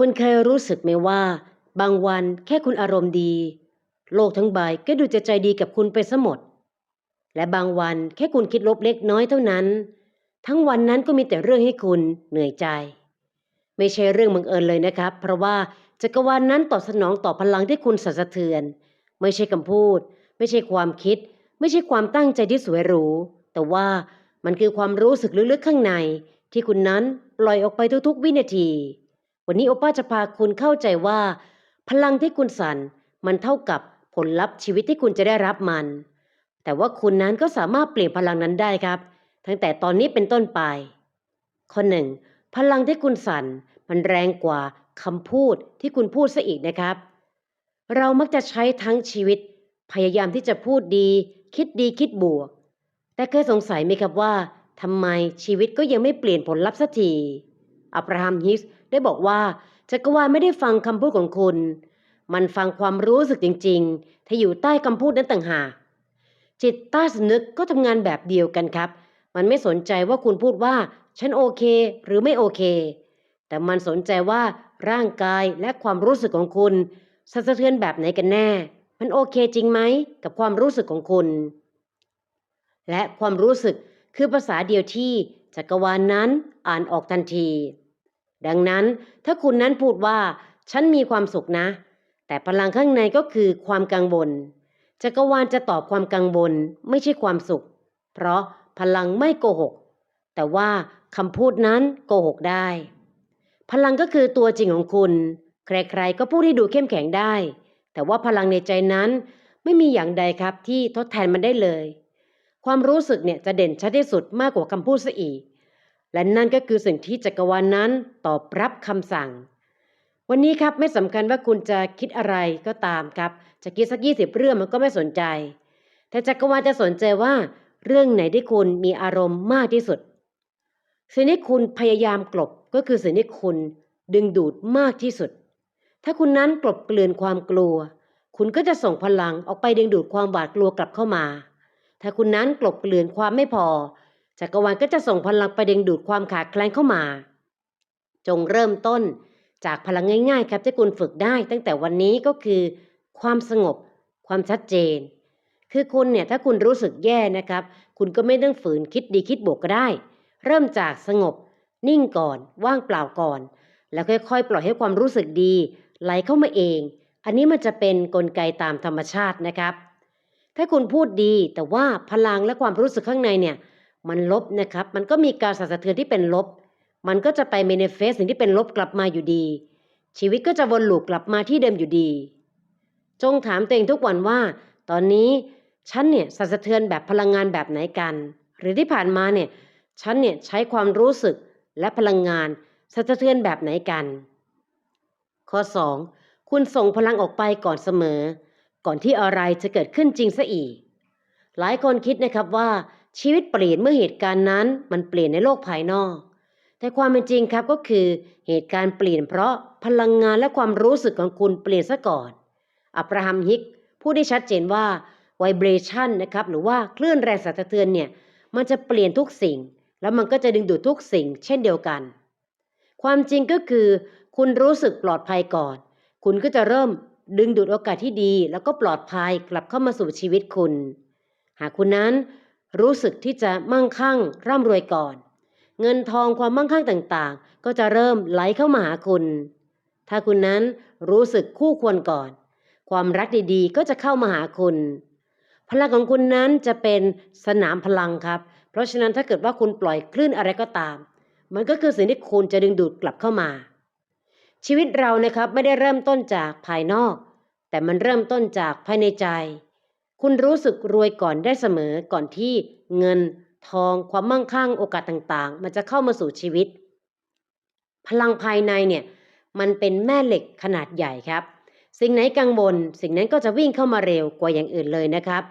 คุณเคยรู้สึกไหมว่า บางวันแค่คุณอารมณ์ดี โลกทั้งใบก็ดูจะใจดีกับคุณไปซะหมด และบางวันแค่คุณคิดลบเล็กน้อยเท่านั้น ทั้งวันนั้นก็มีแต่เรื่องให้คุณเหนื่อยใจ ไม่ใช่เรื่องบังเอิญเลยนะครับ เพราะว่าจักรวาลนนั้นตอบสนองต่อพลังที่คุณสั่นสะเทือน ไม่ใช่คำพูด ไม่ใช่ความคิด ไม่ใช่ความตั้งใจที่สวยหรู แต่ว่ามันคือความรู้สึกลึกๆข้างใน ที่คุณนั้นปล่อยออกไปทุกๆ วินาที วันนี้โอป้าจะพาคุณเข้าใจว่า พลังที่คุณสั่นมันเท่ากับผลลัพธ์ชีวิตที่คุณจะได้รับมัน แต่ว่าคุณนั้นก็สามารถเปลี่ยนพลังนั้นได้ครับ ตั้งแต่ตอนนี้เป็นต้นไป ข้อหนึ่งพลังที่คุณสั่นมันแรงกว่าคำพูดที่คุณพูดซะอีกนะครับ เรามักจะใช้ทั้งชีวิต พยายามที่จะพูดดี คิดดีคิดบวก แต่เคยสงสัยไหมครับว่าทำไมชีวิตก็ยังไม่เปลี่ยนผลลัพธ์สักที อับราฮัมฮิกส์ได้บอกว่าจักรวาลไม่ได้ฟังคำพูดของคุณ มันฟังความรู้สึกจริง ๆ ที่อยู่ใต้คำพูดนั้นต่างหากจิตใต้สำนึกก็ทำงานแบบเดียวกันครับ มันไม่สนใจว่าคุณพูดว่า ฉันโอเค หรือไม่โอเค แต่มันสนใจว่าร่างกายและความรู้สึกของคุณสั่นสะเทือนแบบไหนกันแน่ มันโอเคจริงไหมกับความรู้สึกของคุณ และความรู้สึกคือภาษาเดียวที่ จักรวาลนนั้นอ่านออกทันที ดังนั้นถ้าคุณนั้นพูดว่า ฉันมีความสุขนะ แต่พลังข้างในก็คือความกังวลจักรวาลจะตอบความกังวลไม่ใช่ความสุข เพราะพลังไม่โกหก แต่ว่าคำพูดนั้นโกหกได้ พลังก็คือตัวจริงของคุณ ใครๆก็พูดให้ดูเข้มแข็งได้ แต่ว่าพลังในใจนั้นไม่มีอย่างใดครับที่ทดแทนมันได้เลย ความรู้สึกเนี่ยจะเด่นชัดที่สุดมากกว่าคำพูดซะอีก และนั่นก็คือสิ่งที่จักรวาลนนั้นตอบรับคำสั่ง วันนี้ครับไม่สำคัญว่าคุณจะคิดอะไรก็ตามครับ จะคิดสักยี่สิบเรื่องมันก็ไม่สนใจ แต่จักรวาลจะสนใจว่า เรื่องไหนที่คุณมีอารมณ์มากที่สุด สิ่งที่คุณพยายามกลบก็คือสิ่งที่คุณดึงดูดมากที่สุด ถ้าคุณนั้นกลบเกลื่อนความกลัว คุณก็จะส่งพลังออกไปดึงดูดความหวาดกลัวกลับเข้ามา ถ้าคุณนั้นกลบเกลื่อนความไม่พอ จักรวาลก็จะส่งพลังไปดึงดูดความขาดแคลนเข้ามา จงเริ่มต้นจากพลังง่าย ๆ ครับที่คุณฝึกได้ ตั้งแต่วันนี้ก็คือ ความสงบ ความชัดเจน คือคุณเนี่ยถ้าคุณรู้สึกแย่นะครับ คุณก็ไม่ต้องฝืนคิดดีคิดบวกก็ได้ เริ่มจากสงบ นิ่งก่อน ว่างเปล่าก่อน แล้วค่อยๆ ปล่อยให้ความรู้สึกดี ไหลเข้ามาเอง อันนี้มันจะเป็นนกลไกตามธรรมชาตินะครับ ถ้าคุณพูดดี แต่ว่าพลังและความรู้สึกข้างในเนี่ย มันลบนะครับ มันก็มีการสั่นสะเทือนที่เป็นลบ มันก็จะไปเมนเฟสสิ่งที่เป็นลบกลับมาอยู่ดี ชีวิตก็จะวนลูปกลับมาที่เดิมอยู่ดี จงถามตัวเองทุกวันว่า ตอนนี้ฉันเนี่ยสั่นสะเทือนแบบพลังงานแบบไหนกัน หรือที่ผ่านมาเนี่ยฉันเนี่ยใช้ความรู้สึกและพลังงานสั่นสะเทือนแบบไหนกัน ข้อ 2. คุณส่งพลังออกไปก่อนเสมอ ก่อนที่อะไรจะเกิดขึ้นจริงซะอีก หลายคนคิดนะครับว่าชีวิตเปลี่ยนเมื่อเหตุการณ์นั้นมันเปลี่ยนในโลกภายนอก แต่ความเป็นจริงครับก็คือเหตุการณ์เปลี่ยนเพราะพลังงานและความรู้สึกของคุณเปลี่ยนซะก่อน อับราฮัมฮิกพูดได้ชัดเจนว่าไวเบรชันนะครับหรือว่าคลื่นแรงสั่นสะเทือนเนี่ยมันจะเปลี่ยนทุกสิ่ง แล้วมันก็จะดึงดูดทุกสิ่ง เช่นเดียวกัน ความจริงก็คือ คุณรู้สึกปลอดภัยก่อน คุณก็จะเริ่ม ดึงดูดโอกาสที่ดีแล้วก็ปลอดภัยกลับเข้ามาสู่ชีวิตคุณ หากคุณนั้นรู้สึกที่จะมั่งคั่ง ร่ำรวยก่อน เงินทองความมั่งคั่งต่างๆ ก็จะเริ่มไหลเข้ามาหาคุณ ถ้าคุณนั้นรู้สึกคู่ควรก่อน ความรักดีๆ ก็จะเข้ามาหาคุณ พลังของคุณนั้นจะเป็นสนามพลังครับ เพราะฉะนั้นถ้าเกิดว่าคุณปล่อยคลื่นอะไรก็ตาม มันก็คือสิ่งที่คุณจะดึงดูดกลับเข้ามาชีวิตเรานะครับไม่ได้เริ่มต้นจากภายนอก แต่มันเริ่มต้นจากภายในใจ คุณรู้สึกรวยก่อนได้เสมอก่อนที่เงิน ทอง ความมั่งคั่งโอกาสต่างๆ มันจะเข้ามาสู่ชีวิต พลังภายในเนี่ยมันเป็นแม่เหล็กขนาดใหญ่ครับ สิ่งไหนกังวลสิ่งนั้นก็จะวิ่งเข้ามาเร็วกว่าอย่างอื่นเลยนะครับ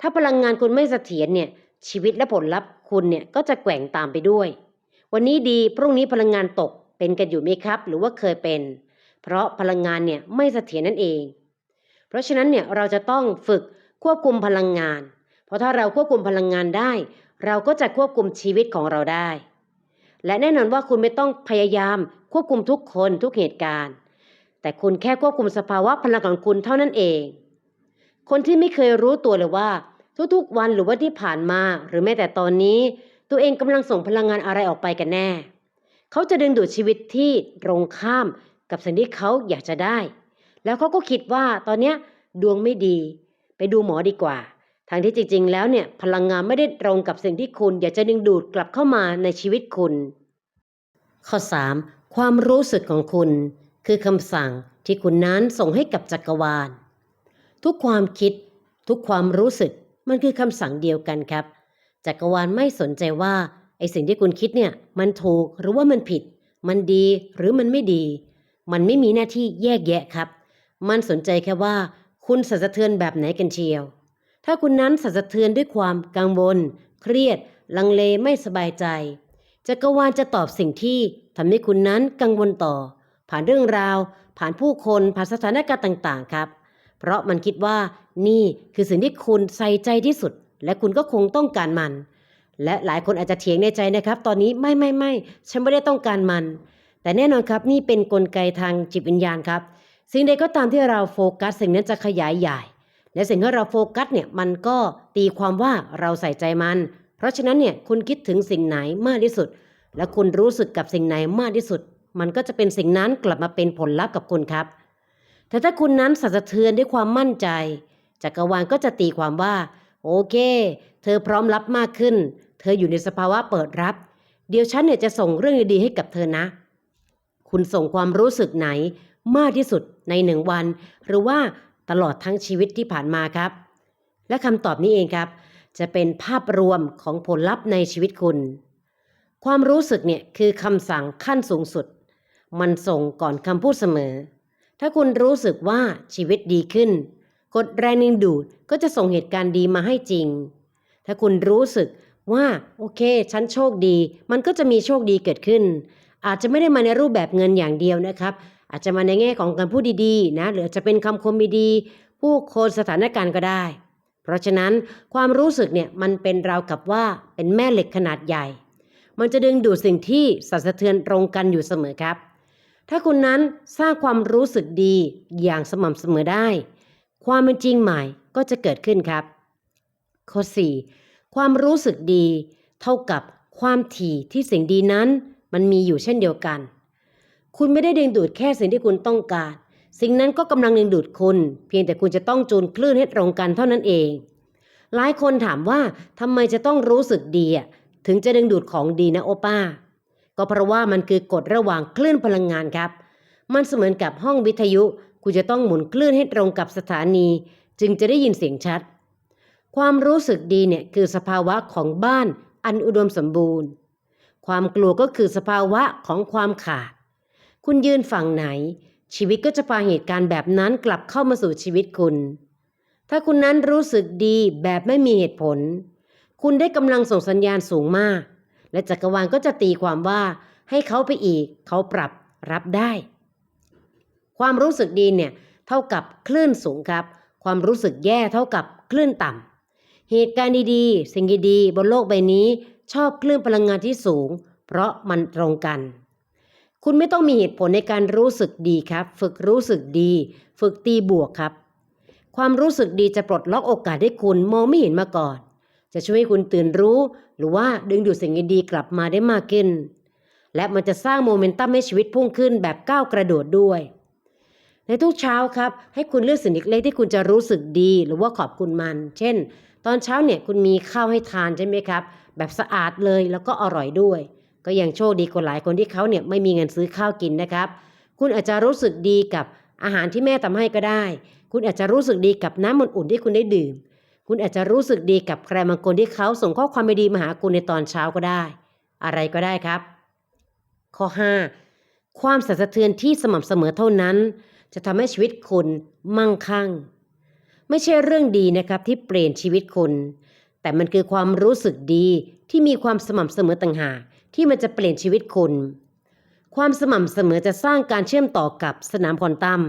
ถ้าพลังงานคุณไม่เสถียรเนี่ยชีวิตและผลลัพธ์คุณเนี่ยก็จะแกว่งตามไปด้วย วันนี้ดีพรุ่งนี้พลังงานตกเป็นกันอยู่ไหมครับ หรือว่าเคยเป็น เพราะพลังงานเนี่ยไม่เสถียรนั่นเอง เพราะฉะนั้นเนี่ยเราจะต้องฝึกควบคุมพลังงาน เพราะถ้าเราควบคุมพลังงานได้ เราก็จะควบคุมชีวิตของเราได้ และแน่นอนว่าคุณไม่ต้องพยายามควบคุมทุกคนทุกเหตุการณ์ แต่คุณแค่ควบคุมสภาวะพลังของคุณเท่านั้นเอง คนที่ไม่เคยรู้ตัวเลยว่า ทุกๆ วันหรือว่าที่ผ่านมา หรือแม้แต่ตอนนี้ ตัวเองกำลังส่งพลังงานอะไรออกไปกันแน่ เขาจะดึงดูดชีวิตที่ตรงข้าม กับสิ่งที่เขาอยากจะได้ แล้วเขาก็คิดว่าตอนเนี้ยดวงไม่ดี ไปดูหมอดีกว่าทางที่จริง ๆ แล้วเนี่ยพลังงานไม่ได้ตรงกับสิ่งที่คุณอยากจะดึงดูดกลับเข้ามาในชีวิตคุณ ข้อ 3. ความรู้สึกของคุณ คือคำสั่งที่คุณนั้นส่งให้กับจักรวาล ทุกความคิด ทุกความรู้สึกมันคือคำสั่งเดียวกันครับ จักรวาลไม่สนใจว่าไอสิ่งที่คุณคิดเนี่ยมันถูกหรือว่ามันผิด มันดีหรือมันไม่ดี มันไม่มีหน้าที่แยกแยะครับ มันสนใจแค่ว่าคุณสั่นสะเทือนแบบไหนกันเชียว ถ้าคุณนั้นสั่นสะเทือนด้วยความกังวล เครียด ลังเลไม่สบายใจ จักรวาลจะตอบสิ่งที่ทำให้คุณนั้นกังวลต่อ ผ่านเรื่องราว ผ่านผู้คนผ่านสถานการณ์ต่างๆ ครับ เพราะมันคิดว่านี่คือสิ่งที่คุณใส่ใจที่สุด และคุณก็คงต้องการมัน และหลายคนอาจจะเถียงในใจนะครับ ตอนนี้ไม่ไม่ไม่ฉันไม่ได้ต้องการมัน แต่แน่นอนครับนี่เป็นนกลไกทางจิตวิญญาณครับ สิ่งใดก็ตามที่เราโฟกัส สิ่งนั้นจะขยายใหญ่ และสิ่งที่เราโฟกัสเนี่ยมันก็ตีความว่าเราใส่ใจมัน เพราะฉะนั้นเนี่ยคุณคิดถึงสิ่งไหนมากที่สุด และคุณรู้สึกกับสิ่งไหนมากที่สุด มันก็จะเป็นสิ่งนั้นกลับมาเป็นผลลัพธ์กับคุณครับ แต่ถ้าคุณนั้นสั่นสะเทือนด้วยความมั่นใจจักรวาลก็จะตีความว่า โอเค เธอพร้อมรับมากขึ้น เธออยู่ในสภาวะเปิดรับ เดี๋ยวฉันเนี่ยจะส่งเรื่องดีๆให้กับเธอนะ คุณส่งความรู้สึกไหนมากที่สุดในหนึ่งวัน หรือว่าตลอดทั้งชีวิตที่ผ่านมาครับ และคำตอบนี้เองครับ จะเป็นภาพรวมของผลลัพธ์ในชีวิตคุณ ความรู้สึกเนี่ยคือคำสั่งขั้นสูงสุด มันส่งก่อนคำพูดเสมอ ถ้าคุณรู้สึกว่าชีวิตดีขึ้น กดแรงดึงดูดก็จะส่งเหตุการณ์ดีมาให้จริง ถ้าคุณรู้สึกว่าโอเค ฉันโชคดี มันก็จะมีโชคดีเกิดขึ้น อาจจะไม่ได้มาในรูปแบบเงินอย่างเดียวนะครับ อาจจะมาในแง่ของการพูดดีๆนะหรือจะเป็นคำคมดีๆผู้คนสถานการณ์ก็ได้ เพราะฉะนั้นความรู้สึกเนี่ยมันเป็นราวกับว่าเป็นแม่เหล็กขนาดใหญ่ มันจะดึงดูดสิ่งที่สั่นสะเทือนตรงกันอยู่เสมอครับ ถ้าคุณนั้นสร้างความรู้สึกดีอย่างสม่ำเสมอได้ ความเป็นจริงใหม่ก็จะเกิดขึ้นครับ ข้อ 4. ความรู้สึกดี เท่ากับความถี่ที่สิ่งดีนั้น มันมีอยู่เช่นเดียวกัน คุณไม่ได้ดึงดูดแค่สิ่งที่คุณต้องการ สิ่งนั้นก็กำลังดึงดูดคุณ เพียงแต่คุณจะต้องจูนคลื่นให้ตรงกันเท่านั้นเอง หลายคนถามว่าทำไมจะต้องรู้สึกดีอะถึงจะดึงดูดของดีนะโอป้า ก็เพราะว่ามันคือกฎระหว่างคลื่นพลังงานครับ มันเสมือนกับห้องวิทยุ คุณจะต้องหมุนคลื่นให้ตรงกับสถานี จึงจะได้ยินเสียงชัด ความรู้สึกดีเนี่ยคือสภาวะของบ้านอันอุดมสมบูรณ์ ความกลัวก็คือสภาวะของความขาด คุณยืนฝั่งไหน ชีวิตก็จะพาเหตุการณ์แบบนั้นกลับเข้ามาสู่ชีวิตคุณ ถ้าคุณนั้นรู้สึกดีแบบไม่มีเหตุผล คุณได้กำลังส่งสัญญาณสูงมาก และจักรวาลก็จะตีความว่า ให้เขาไปอีก เขาปรับรับได้ ความรู้สึกดีเนี่ยเท่ากับคลื่นสูงครับ ความรู้สึกแย่เท่ากับคลื่นต่ำเหตุการณ์ดีๆ สิ่งดีๆ บนโลกใบนี้ ชอบคลื่นพลังงานที่สูง เพราะมันตรงกัน คุณไม่ต้องมีเหตุผลในการรู้สึกดีครับ ฝึกรู้สึกดี ฝึกตีบวกครับ ความรู้สึกดีจะปลดล็อกโอกาสให้คุณมองไม่เห็นมาก่อน จะช่วยให้คุณตื่นรู้ หรือว่าดึงดูดสิ่งดีๆกลับมาได้มากขึ้น และมันจะสร้างโมเมนตัมให้ชีวิตพุ่งขึ้นแบบก้าวกระโดดด้วยในทุกเช้าครับให้คุณเลือกสิ่งเล็กๆที่คุณจะรู้สึกดี หรือว่าขอบคุณมัน เช่น ตอนเช้าเนี่ยคุณมีข้าวให้ทานใช่ไหมครับ แบบสะอาดเลยแล้วก็อร่อยด้วย ก็ยังโชคดีกว่าหลายคนที่เขาเนี่ยไม่มีเงินซื้อข้าวกินนะครับ คุณอาจจะรู้สึกดีกับอาหารที่แม่ทำให้ก็ได้ คุณอาจจะรู้สึกดีกับน้ำมันอุ่นที่คุณได้ดื่ม คุณอาจจะรู้สึกดีกับใครบางคนที่เขาส่งข้อความไม่ดีมาหาคุณในตอนเช้าก็ได้ อะไรก็ได้ครับ ข้อ 5. ความสั่นสะเทือนที่สม่ำเสมอเท่านั้น จะทำให้ชีวิตคุณมั่งคั่ง ไม่ใช่เรื่องดีนะครับที่เปลี่ยนชีวิตคุณ แต่มันคือความรู้สึกดีที่มีความสม่ำเสมอต่างหากที่มันจะเปลี่ยนชีวิตคุณ ความสม่ำเสมอจะสร้างการเชื่อมต่อกับสนามควอนตัม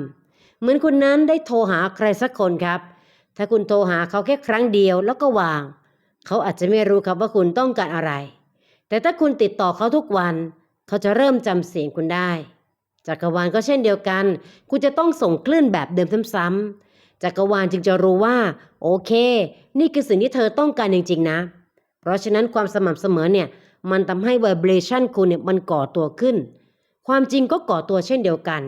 เหมือนคุณนั้นได้โทรหาใครสักคนครับ ถ้าคุณโทรหาเขาแค่ครั้งเดียวแล้วก็วาง เขาอาจจะไม่รู้ครับว่าคุณต้องการอะไร แต่ถ้าคุณติดต่อเขาทุกวัน เขาจะเริ่มจำเสียงคุณได้จักรวาลก็เช่นเดียวกัน คุณจะต้องส่งคลื่นแบบเดิมซ้ำๆ จักรวาลจึงจะรู้ว่า โอเค นี่คือสิ่งที่เธอต้องการจริงๆนะ เพราะฉะนั้นความสม่ำเสมอเนี่ย มันทำให้ vibration คุณเนี่ยมันก่อตัวขึ้น ความจริงก็ก่อตัวเช่นเดียวกัน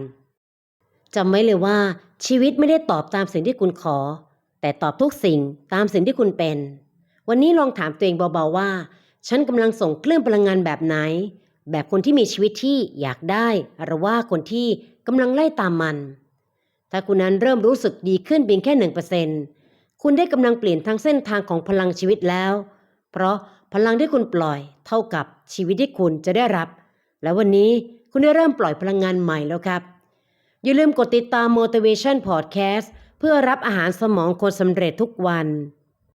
จำไว้เลยว่า ชีวิตไม่ได้ตอบตามสิ่งที่คุณขอ แต่ตอบทุกสิ่งตามสิ่งที่คุณเป็น วันนี้ลองถามตัวเองเบาๆว่า ฉันกำลังส่งคลื่นพลังงานแบบไหน แบบคนที่มีชีวิตที่อยากได้ หรือว่าคนที่กำลังไล่ตามมัน ถ้าคุณนั้นเริ่มรู้สึกดีขึ้นเพียงแค่หนึ่งเปอร์เซ็นคุณได้กำลังเปลี่ยนทางเส้นทางของพลังชีวิตแล้ว เพราะพลังที่คุณปล่อย เท่ากับชีวิตที่คุณจะได้รับ และวันนี้คุณได้เริ่มปล่อยพลังงานใหม่แล้วครับ อย่าลืมกดติดตาม motivation podcast เพื่อรับอาหารสมองคนสำเร็จทุกวัน